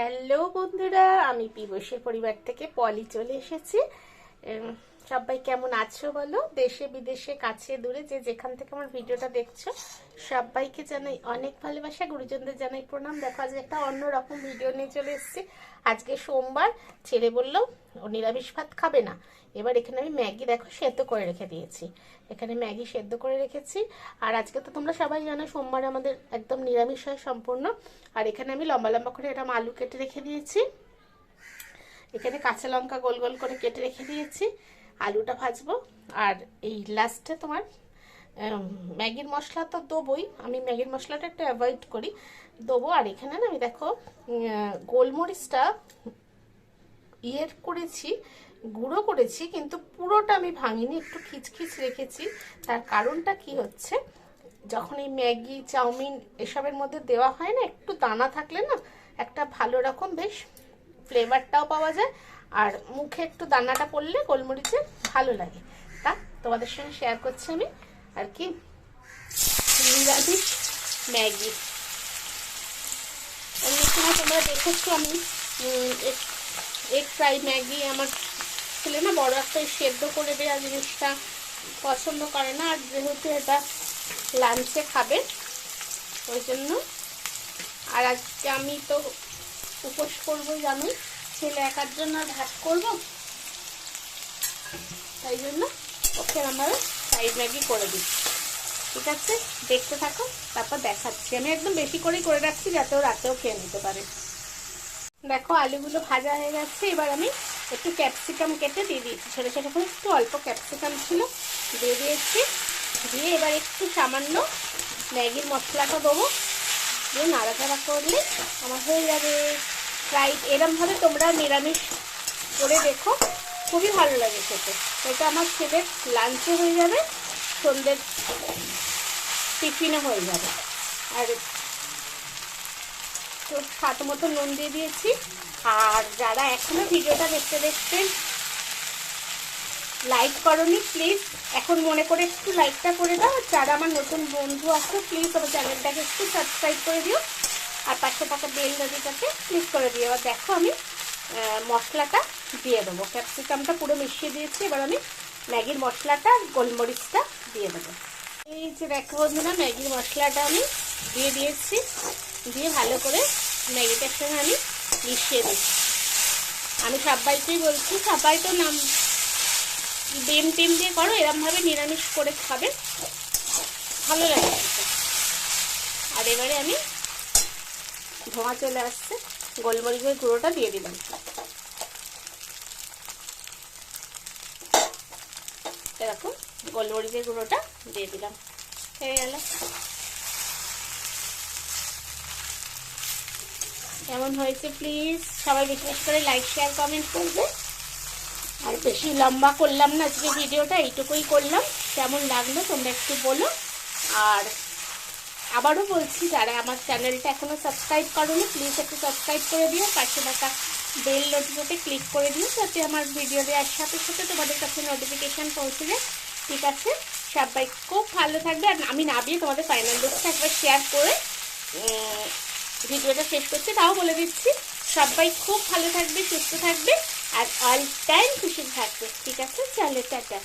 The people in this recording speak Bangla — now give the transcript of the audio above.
হ্যালো বন্ধুরা আমি পিবসের পরিবার থেকে পলি চলে এসেছি। সবাই কেমন আছো বলো? দেশে, বিদেশে, কাছে, দূরে, যে যেখান থেকে আমার ভিডিওটা দেখছ, সবাইকে জানাই অনেক ভালোবাসা। গুরুজনদের জানাই প্রণাম। দেখো আজকে একটা অন্য রকম ভিডিও নিয়ে চলে এসেছি। আজকে সোমবার ছেড়ে বলল, ও নিরামিষ ভাত খাবে না। এবার এখানে আমি ম্যাগি, দেখো, সেদ্ধ করে রেখে দিয়েছি। এখানে ম্যাগি সেদ্ধ করে রেখেছি। আর আজকে তো তোমরা সবাই জানো, সোমবার আমাদের একদম নিরামিষ হয় সম্পূর্ণ। আর এখানে আমি লম্বা লম্বা করে এরকম আলু কেটে রেখে দিয়েছি। এখানে কাঁচা লঙ্কা গোল গোল করে কেটে রেখে দিয়েছি। আলুটা ভাজবো। আর এই লাস্টে তোমার ম্যাগির মশলা তো দেবোই। আমি ম্যাগির মশলাটা একটু অ্যাভয়েড করি। দেবো, আর এখানে না আমি দেখো গোলমরিচটা ইয়ের করেছি, গুঁড়ো করেছি, কিন্তু পুরোটা আমি ভাঙিনি, একটু খিচখিচ রেখেছি। তার কারণটা কি হচ্ছে, যখন এই ম্যাগি, চাউমিন এসবের মধ্যে দেওয়া হয় না, একটু দানা থাকলে না, একটা ভালো রকম বেশ ফ্লেভারটাও পাওয়া যায় আর মুখে একটু দানাটা পড়লে গোলমরিচের ভালো লাগে। তা তোমাদের সঙ্গে শেয়ার করছি আমি। আর কি? নিরামিষ ম্যাগি। অন্য সময় তোমরা দেখেছ আমি এগ ফ্রাই ম্যাগি আমার ছেলে না বড় একটা সেদ্ধ করে দেওয়া জিনিসটা পছন্দ করে না। আর যেহেতু এটা লাঞ্চে খাবে, ওই জন্য। আর আজকে আমি তো উপোস করব জানি ছেলে একার জন্য ভাত করব। তাই জন্য ওকে আমরা ফ্রাইড ম্যাগি করে দিচ্ছি ঠিক আছে? দেখতে থাকো, তারপর দেখাচ্ছি। আমি একদম বেশি করেই করে রাখছি যাতে ও রাতেও খেয়ে নিতে পারে। দেখো, আলুগুলো ভাজা হয়ে গেছে। এবার আমি একটু ক্যাপসিকাম কেটে দিয়ে দিয়েছি। ছোটো ছোটো করে একটু অল্প ক্যাপসিকাম ছিল। দিয়ে দিয়েছি। দিয়ে এবার একটু সামান্য ম্যাগির মশলাটা দেবো। দিয়ে নাড়াচাড়া করলে আমার হয়ে যাবে। ফ্রাইড এরমভাবে তোমরা নিরামিষ করে দেখো। খুবই ভালো লাগে খেতে। এটা আমার ছেলের লাঞ্চে হয়ে যাবে, সন্ধ্যের টিফিনে হয়ে যাবে। আর তো স্বাদ মতো নুন দিয়ে দিয়েছি। আর যারা এখনও ভিডিওটা দেখতে দেখতে লাইক করনি প্লিজ এখন মনে করে একটু লাইকটা করে দাও। আর যারা আমার নতুন বন্ধু আছে প্লিজ আমার চ্যানেলটাকে একটু সাবস্ক্রাইব করে দিও। আর পাশে থাকা বেল নদীটাকে ক্লিক করে দিও এবার দেখো আমি মশলাটা দিয়ে দেবো। ক্যাপসিকামটা পুরো মিশিয়ে দিয়েছি, এবার আমি ম্যাগির মশলাটা, গোলমরিচটা দিয়ে দেবো। এই যে দেখো বন্ধুরা, ম্যাগির মশলাটা আমি দিয়ে দিয়েছি। দিয়ে ভালো করে ম্যাগিটার সঙ্গে আমি মিশিয়ে দিচ্ছি। আমি সবাইকেই বলছি, সবাই তো নাম ডিম টিম দিয়ে করো, এরমভাবে নিরামিষ করে খাবে। ভালো লাগে আর এবারে আমি ধোঁয়া চলে আসছে, গোলমরিচের গুঁড়োটা দিয়ে দিলাম। এরকম গোলমরিচের গুঁড়োটা দিয়ে দিলাম। হয়ে গেল। কেমন হয়েছে প্লিজ সবাই বেশি করে লাইক শেয়ার কমেন্ট করবে। আর বেশি লম্বা করলাম না আজকে ভিডিওটা এইটুকুই করলাম। কেমন লাগল তোমরা একটু বলো। আর আবারও বলছি, যারা আমার চ্যানেলটা এখনও সাবস্ক্রাইব করোনি প্লিজ একটু সাবস্ক্রাইব করে দিও, পাশে থাকা বেল নোটিফিকেশনে ক্লিক করে দিও, যাতে আমার ভিডিও দেওয়ার সাথে সাথে তোমাদের কাছে নোটিফিকেশান পৌঁছে যায়। ঠিক আছে? সবাই খুব ভালো থাকবে, আর আমি না নামিয়ে তোমাদের ফাইনাল লুকটা একবার শেয়ার করে ভিডিওটা শেষ করছি, তাও বলে দিচ্ছি, সবাই খুব ভালো থাকবে, সুস্থ থাকবে, আর অল টাইম খুশি থাকবে। ঠিক আছে? চলে, টাটা।